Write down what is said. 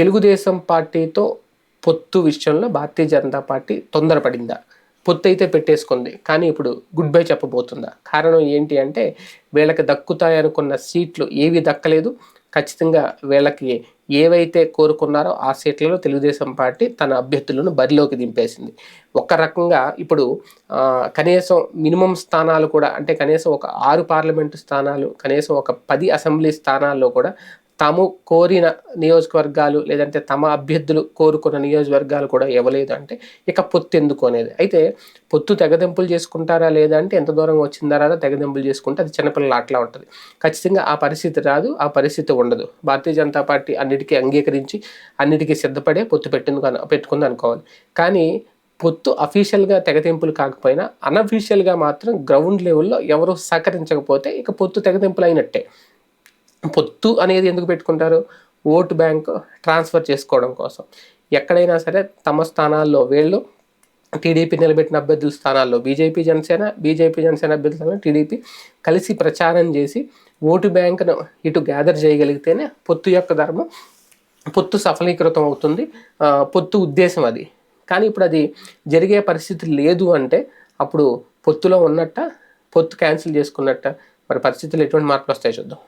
తెలుగుదేశం పార్టీతో పొత్తు విషయంలో భారతీయ జనతా పార్టీ తొందరపడిందా? పొత్తు అయితే పెట్టేసుకుంది. కానీ ఇప్పుడు గుడ్ బై చెప్పబోతుందా? కారణం ఏంటి అంటే వీళ్ళకి దక్కుతాయనుకున్న సీట్లు ఏవి దక్కలేదు. ఖచ్చితంగా వీళ్ళకి ఏవైతే కోరుకున్నారో ఆ సీట్లలో తెలుగుదేశం పార్టీ తన అభ్యర్థులను బరిలోకి దింపేసింది. ఒక రకంగా ఇప్పుడు కనీసం మినిమం స్థానాలు కూడా అంటే కనీసం ఒక ఆరు పార్లమెంటు స్థానాలు కనీసం ఒక పది అసెంబ్లీ స్థానాల్లో కూడా తాము కోరిన నియోజకవర్గాలు లేదంటే తమ అభ్యర్థులు కోరుకున్న నియోజకవర్గాలు కూడా ఇవ్వలేదు అంటే ఇక పొత్తు ఎందుకు అనేది. అయితే పొత్తు తెగదెంపులు చేసుకుంటారా లేదా అంటే ఎంత దూరం వచ్చిన తర్వాత తెగదెంపులు చేసుకుంటే అది చిన్నపిల్లల అట్లా ఉంటుంది. ఖచ్చితంగా ఆ పరిస్థితి రాదు ఆ పరిస్థితి ఉండదు. భారతీయ జనతా పార్టీ అన్నిటికీ అంగీకరించి అన్నిటికీ సిద్ధపడే పొత్తు పెట్టింది పెట్టుకుంది అనుకోవాలి. కానీ పొత్తు అఫీషియల్గా తెగతింపులు కాకపోయినా అన్అఫీషియల్గా మాత్రం గ్రౌండ్ లెవెల్లో ఎవరు సహకరించకపోతే ఇక పొత్తు తెగతింపులు అయినట్టే. పొత్తు అనేది ఎందుకు పెట్టుకుంటారు? ఓటు బ్యాంక్ ట్రాన్స్ఫర్ చేసుకోవడం కోసం. ఎక్కడైనా సరే తమ స్థానాల్లో వీళ్ళు టీడీపీ నిలబెట్టిన అభ్యర్థుల స్థానాల్లో బీజేపీ జనసేన బీజేపీ జనసేన అభ్యర్థుల టీడీపీ కలిసి ప్రచారం చేసి ఓటు బ్యాంకును ఇటు గ్యాదర్ చేయగలిగితేనే పొత్తు యొక్క ధర్మం పొత్తు సఫలీకృతం అవుతుంది. పొత్తు ఉద్దేశం అది. కానీ ఇప్పుడు అది జరిగే పరిస్థితి లేదు అంటే అప్పుడు పొత్తులో ఉన్నట్ట పొత్తు క్యాన్సిల్ చేసుకున్నట్ట మరి పరిస్థితులు ఎటువంటి మార్పులు వస్తాయి చూద్దాం.